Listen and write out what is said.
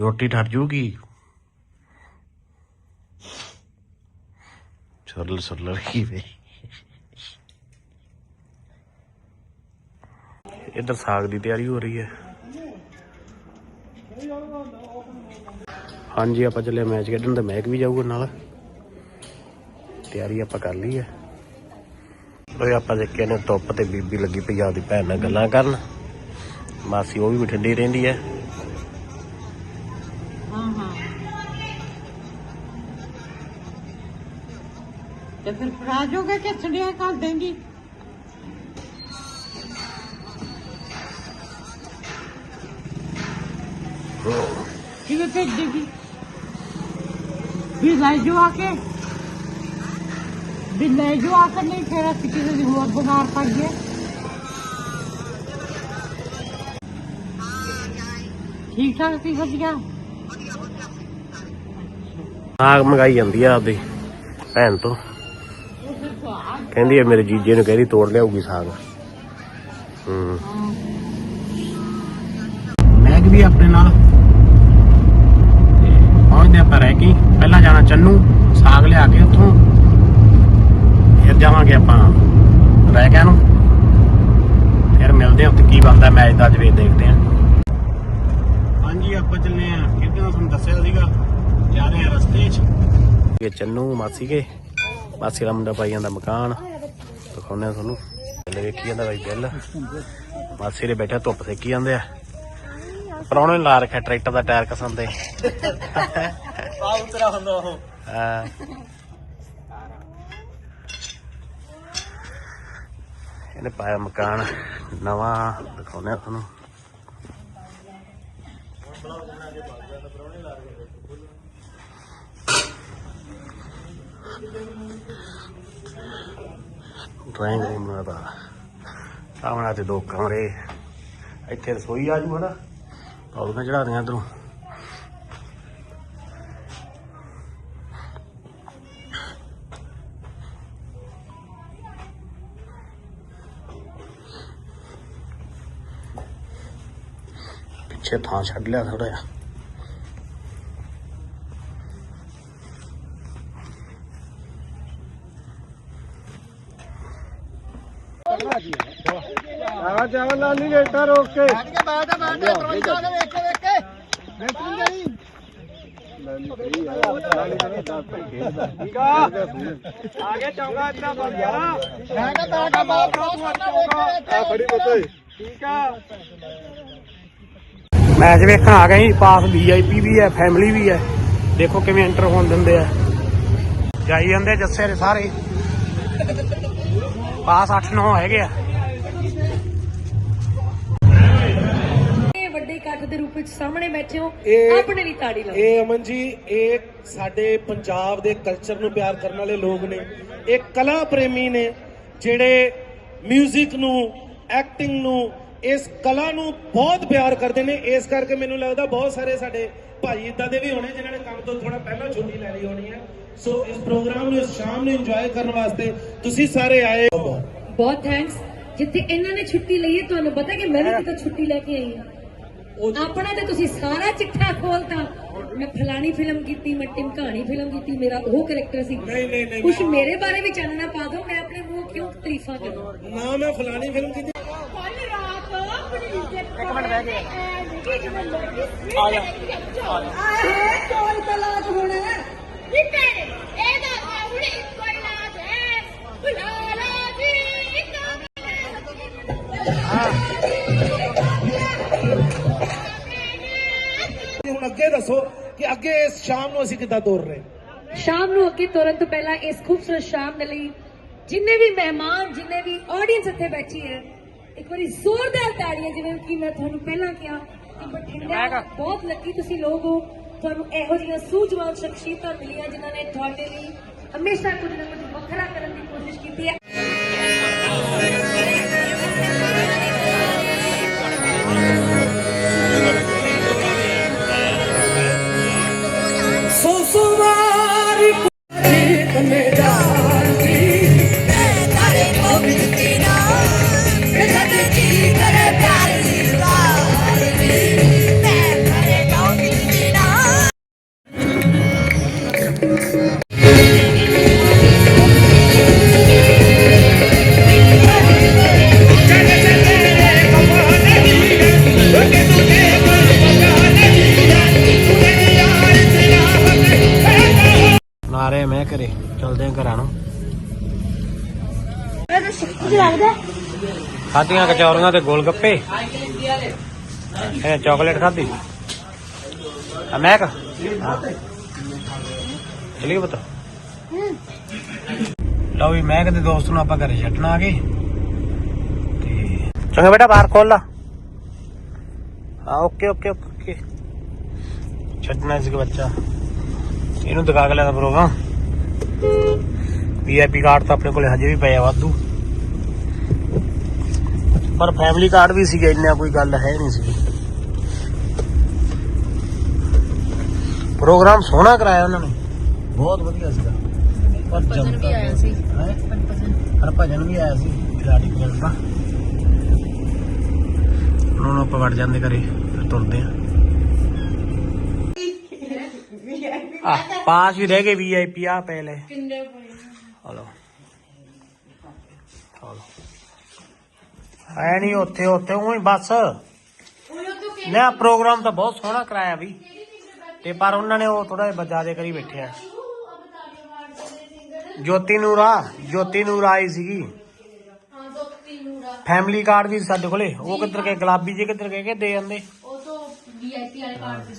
ਰੋਟੀ ਠਰ ਜੂਗੀ। ਸੁਰਲ ਸੁਰਲ ਕੀ ਵੇ। ਇੱਧਰ ਸਾਗ ਦੀ ਤਿਆਰੀ ਹੋ ਰਹੀ ਹੈ। ਹਾਂਜੀ, ਆਪਾਂ ਚੱਲੇ ਮੈਚ ਖੇਡਣ ਤੇ ਮੈਚ ਵੀ ਜਾਊਗਾ ਨਾਲ। ਤਿਆਰੀ ਆਪਾਂ ਕਰ ਲਈ ਹੈ। ਓਏ, ਆਪਾਂ ਦੇਖਿਆ ਨੇ ਧੁੱਪ ਤੇ ਬੀਬੀ ਲੱਗੀ ਪਈ ਆਪਦੀ ਭੈਣ ਨਾਲ ਗੱਲਾਂ ਕਰਨ। ਮਾਸੀ ਉਹ ਵੀ ਠੰਡੀ ਰਹਿੰਦੀ ਹੈ ਹਾਂ ਤੇ ਫਿਰ ਫੜਾ ਜੋਗੇ ਕਿ ਛੜਿਆ ਕਰ ਦੇਂਗੀ? ਕਿਵੇਂ ਭੇਜ ਦੇਗੀ ਵੀ ਲੈ ਜੋ ਆ ਕੇ। ਵੀ ਲੈ ਜੋ ਆ ਕੇ, ਨਹੀਂ ਫਿਰ ਅਸੀਂ ਕਿਸੇ ਦੀ ਹੋਰ ਬੁਖਾਰ ਪਾਈਏ ਠੀਕ ਠਾਕ ਸੀ, ਵਧੀਆ? ਸਾਗ ਮੰਗਾਈ ਜਾਂਦੀ ਆ ਆਪਦੀ ਭੈਣ ਤੋਂ। ਕਹਿੰਦੀ ਹੈ ਮੇਰੇ ਜੀਜੇ ਨੂੰ ਕਹਿੰਦੀ ਤੋੜ ਲਿਆਊਗੀ ਸਾਗ। ਹੂੰ। ਮੈਗ ਵੀ ਆਪਣੇ ਨਾਲ ਪਹੁੰਚਦੇ ਆਪਾਂ ਰਹਿ ਕੇ ਪਹਿਲਾਂ ਜਾਣਾ ਚੰਨੂ, ਸਾਗ ਲਿਆ ਕੇ ਉੱਥੋਂ। ਫਿਰ ਜਾਵਾਂਗੇ ਆਪਾਂ ਰਹਿ ਕੇ ਨੂੰ ਫਿਰ ਮਿਲਦੇ ਹਾਂ ਉੱਥੇ ਕੀ ਬਣਦਾ ਮੈਚ ਦਾ ਅੱਜ ਵੇਖ ਦੇਖਦੇ ਹਾਂ। ਹਾਂਜੀ, ਆਪਾਂ ਚੱਲੇ ਆ ਕਿਉਂਕਿ ਤੁਹਾਨੂੰ ਦੱਸਿਆ ਸੀਗਾ। ਜਾ ਰਹੇ ਆ ਰਸਤੇ 'ਚ। ਇਹ ਚੰਨੂ ਮਾਸੀ ਕੇ। ਮਾਸੀ ਦਾ ਮੁੰਡਾ ਪਾਈ ਜਾਂਦਾ ਮਕਾਨ। ਦਿਖਾਉਂਦੇ ਆ ਤੁਹਾਨੂੰ। ਥੱਲੇ ਵੇਖੀ ਜਾਂਦਾ ਬਾਈ ਬਿੱਲ। ਮਾਸੀ ਦੇ ਬੈਠਾ, ਧੁੱਪ ਸੇਕੀ ਜਾਂਦੇ ਆ। ਪਰੌਣੇ ਲਾ ਰੱਖਿਆ ਟਰੈਕਟਰ ਦਾ ਟਾਇਰ ਕਸਣ ਤੇ। ਆ ਉਤਰਾ ਹੁੰਦਾ ਉਹ ਹਾਂ। ਇਹਨੇ ਪਾਇਆ ਮਕਾਨ। ਨਵਾਂ। ਦਿਖਾਉਂਦੇ ਆ ਤੁਹਾਨੂੰ। ਡਰਾਇੰਗ ਰੂਮ ਦਾ ਸਾਹਮਣੇ ਤੇ ਦੋ ਕਮਰੇ। ਇੱਥੇ ਰਸੋਈ ਆ ਜੂ ਹਨਾ। ਪੌੜੀਆਂ ਚੜਾ ਦੀਆਂ ਇਧਰੋਂ। ਪਿੱਛੇ ਥਾਂ ਛੱਡ ਲਿਆ ਥੋੜਾ ਜਿਹਾ। ਆ ਜਾ ਲਾਲੀ ਗੇਟਾ ਰੋਕ ਕੇ। ਬੈਠ ਕੇ ਬੈਠ ਬੈਠ ਦਰਵਾਜ਼ਾ ਜਾ ਕੇ ਵੇਖ ਕੇ ਵੇਖ ਕੇ ਬੈਠ ਨਹੀਂ। ਜਾਈ ਠੀਕ ਆ। ਆ। ਗਿਆ ਚੌਂਗਾ ਇੱਦਾਂ ਬਣ ਗਿਆ। ਮੈਂ ਕਿਹਾ ਬੈਠਾ ਬਾਹਰ ਚੌਂਗਾ ਆ ਖੜੀ ਪਤਾ ਠੀਕ ਆ। ਮੈਚ ਵੇਖਣ ਆ ਗਏ ਪਾਸ ਵੀਆਈਪੀ ਵੀ ਹੈ ਫੈਮਿਲੀ ਵੀ ਹੈ। ਦੇਖੋ ਕਿਵੇਂ ਐਂਟਰ ਹੋਣ ਦਿੰਦੇ ਆ। ਜਾਈ ਜਾਂਦੇ ਜੱਸੇ ਦੇ ਸਾਰੇ। ਪਾਸ 8-9 ਹੈਗੇ ਆ। ਇਹ ਵੱਡੇ ਇਕੱਠ ਦੇ ਰੂਪ ਵਿੱਚ ਸਾਹਮਣੇ ਬੈਠੇ ਹੋ ਇਹ- ਆਪਣੇ ਲਈ ਤਾੜੀ ਲਾਓ। ਇਹ ਅਮਨ ਜੀ ਇਹ ਸਾਡੇ ਪੰਜਾਬ ਦੇ ਕਲਚਰ ਨੂੰ ਪਿਆਰ ਕਰਨ ਵਾਲੇ ਲੋਕ ਨੇ। ਇਹ ਕਲਾ ਪ੍ਰੇਮੀ ਨੇ ਜਿਹੜੇ 뮤직 ਨੂੰ ਐਕਟਿੰਗ ਨੂੰ ਇਸ ਕਲਾ ਨੂੰ ਬਹੁਤ ਪਿਆਰ ਕਰਦੇ ਨੇ। ਇਸ ਕਰਕੇ ਮੈਨੂੰ ਲੱਗਦਾ ਬਹੁਤ ਸਾਰੇ ਸਾਡੇ ਭਾਈ ਇਦਾਂ ਦੇ ਵੀ ਹੋਣੇ ਜਿਨ੍ਹਾਂ ਨੇ ਕੰਮ ਤੋਂ ਥੋੜਾ ਪਹਿਲਾਂ ਛੁੱਟੀ ਲੈ ਲਈ ਹੋਣੀ ਹੈ। ਸੋ ਇਸ ਪ੍ਰੋਗਰਾਮ ਨੂੰ ਇਸ ਸ਼ਾਮ ਨੂੰ ਇੰਜੋਏ ਕਰਨ ਵਾਸਤੇ ਤੁਸੀਂ ਸਾਰੇ ਆਏ ਬਹੁਤ ਥੈਂਕਸ ਜਿੱਥੇ ਇਹਨਾਂ ਨੇ ਛੁੱਟੀ ਲਈ ਹੈ ਤੁਹਾਨੂੰ ਪਤਾ ਕਿ ਮੈਂ ਵੀ ਕਿਤੇ ਛੁੱਟੀ ਲੈ ਕੇ ਆਈ ਹਾਂ। ਆਪਣਾ ਤੇ ਤੁਸੀਂ ਸਾਰਾ ਚਿੱਠਾ ਖੋਲਤਾ। ਮੈਂ ਫਲਾਣੀ ਫਿਲਮ ਕੀਤੀ ਮੈਂ ਟਿਮਕਾਣੀ ਫਿਲਮ ਕੀਤੀ ਮੇਰਾ ਉਹ ਕਰੈਕਟਰ ਸੀ। ਨਹੀਂ ਨਹੀਂ ਨਹੀਂ ਕੁਝ ਮੇਰੇ ਬਾਰੇ ਵੀ ਚਾਨਣਾ ਪਾ ਦਿਓ ਮੈਂ ਆਪਣੇ ਮੂੰਹ ਕਿਉਂ ਤਾਰੀਫਾਂ ਕਰਾਂ? ਨਾ ਮੈਂ ਫਲਾਣੀ ਫਿਲਮ ਕੀਤੀ ਕੱਲ ਰਾਤ ਆਪਣੀ ਇੱਜ਼ਤ ਇੱਕ ਮਿੰਟ ਬਹਿ ਗਏ ਆ ਜਾ ਆਏ ਕੋਈ ਤਲਾਕ ਹੋਣਾ ਕਿਤੇ ਇਹਦਾ ਤਾਂ ਹੁਣੇ ਕੋਈ ਲਾਜ ਹੈ ਬੁਲਾਲਾ ਜੀ ਹੁਣ ਅੱਗੇ ਦੱਸੋ ਕਿ ਅੱਗੇ ਇਸ ਸ਼ਾਮ ਨੂੰ ਅਸੀਂ ਕਿੱਦਾਂ ਤੋਰ ਰਹੇ? ਸ਼ਾਮ ਨੂੰ ਅੱਗੇ ਤੁਰਨ ਤੋਂ ਪਹਿਲਾਂ ਇਸ ਖੂਬਸੂਰਤ ਸ਼ਾਮ ਦੇ ਲਈ ਜਿੰਨੇ ਵੀ ਮਹਿਮਾਨ, ਜਿੰਨੇ ਵੀ ਆਡੀਅנס ਇੱਥੇ ਬੈਠੀ ਹੈ ਇੱਕ ਵਾਰੀ ਜ਼ੋਰਦਾਰ ਤਾੜੀਆਂ ਜਿਵੇਂ ਕਿ ਮੈਂ ਤੁਹਾਨੂੰ ਪਹਿਲਾਂ ਕਿਹਾ ਕਿ ਬਠਿੰਡਾ ਬਹੁਤ ਲੱਕੀ ਤੁਸੀਂ ਲੋਕ ਹੋ। ਤੁਹਾਨੂੰ ਇਹੋ ਜਿਹੀਆਂ ਸੂਝਵਾਨ ਸ਼ਖਸੀਅਤਾਂ ਮਿਲੀਆਂ ਜਿਨ੍ਹਾਂ ਨੇ ਤੁਹਾਡੇ ਲਈ ਹਮੇਸ਼ਾ ਕੁਝ ਨਾ ਕੁਝ ਵੱਖਰਾ ਕਰਨ ਦੀ ਕੋਸ਼ਿਸ਼ ਕੀਤੀ ਹੈ। ਆ ਰਹੇ ਮੈਂ ਘਰੇ, ਚਲਦੇ ਆ ਖਾਧੀਆਂ ਕਚੌਰੀਆਂ ਤੇ ਗੋਲ ਇਹ ਚਾਕਲੇਟ ਖਾਧੀ। ਆ ਮੈਂ ਚਲਿਏ ਬਤਾ ਲਓ ਵੀ ਮੈਂ ਕਦੇ ਦੋਸਤ ਨੂੰ ਆਪਾਂ ਘਰੇ ਛੱਡਣ ਆ ਗਏ। ਤੇ ਚੰਗਾ ਬੇਟਾ ਬਾਹਰ ਖੋਲ ਲਾ। ਹਾਂ ਓਕੇ ਓਕੇ ਓਕੇ। ਛੱਡਣਾ ਸੀ ਬੱਚਾ? ਇਹਨੂੰ ਦਿਖਾ ਕੇ ਲੈਣਾ ਪ੍ਰੋਗਰਾਮ। ਵੀਆਈਪੀ ਕਾਰਡ ਤਾਂ ਆਪਣੇ ਕੋਲੇ ਹਜੇ ਵੀ ਪਿਆ ਵਾਧੂ। ਪਰ ਫੈਮਿਲੀ ਕਾਰਡ ਵੀ ਸੀਗਾ ਇੰਨਾ ਕੋਈ ਗੱਲ ਹੈ ਨਹੀਂ ਸੀ ਪ੍ਰੋਗਰਾਮ ਸੋਹਣਾ ਕਰਾਇਆ ਉਹਨਾਂ ਨੇ। ਬਹੁਤ ਵਧੀਆ ਸੀਗਾ। ਪਰ ਜਨਤਾ ਵੀ ਆਇਆ ਸੀ। ਹਰਭਜਨ ਵੀ ਆਇਆ ਸੀ ਖਿਲਾੜੀ ਕੋਲ ਦਾ। ਉਹਨਾਂ ਨੂੰ ਆਪਾਂ ਵੜ ਜਾਂਦੇ ਘਰੇ ਫਿਰ ਤੁਰਦੇ ਆ ਆ ਪਾਸ ਵੀ ਰਹਿ ਗਏ ਵੀਆਈਪੀ ਆ ਪਹਿਲੇ ਕਿੰਨੇ ਹਲੋ। ਹਲੋ। ਹੈ ਨਹੀਂ ਉੱਥੇ ਉੱਥੇ ਉਹੀ ਬਸ। ਨਾ ਪ੍ਰੋਗਰਾਮ ਤਾਂ ਬਹੁਤ ਸੋਹਣਾ ਕਰਾਇਆ ਵੀ। ਤੇ ਪਰ ਉਹਨਾਂ ਨੇ ਉਹ ਥੋੜਾ ਜਿਹਾ ਜ਼ਿਆਦਾ ਕਰੀ ਬੈਠੇ ਆ ਜੋਤੀ ਨੂਰਾ ਜੋਤੀ ਨੂਰਾ ਆਈ ਸੀਗੀ। ਫੈਮਿਲੀ ਕਾਰਡ ਵੀ ਸਾਡੇ ਕੋਲੇ। ਉਹ ਕਿੱਧਰ ਗਏ? ਗੁਲਾਬੀ ਜੀ ਕਿੱਧਰ ਗਏ ਕਿ ਦੇ ਜਾਂਦੇ ਉਹ ਤੋਂ ਵੀਆਈਪੀ ਵਾਲੇ ਕਾਰਡ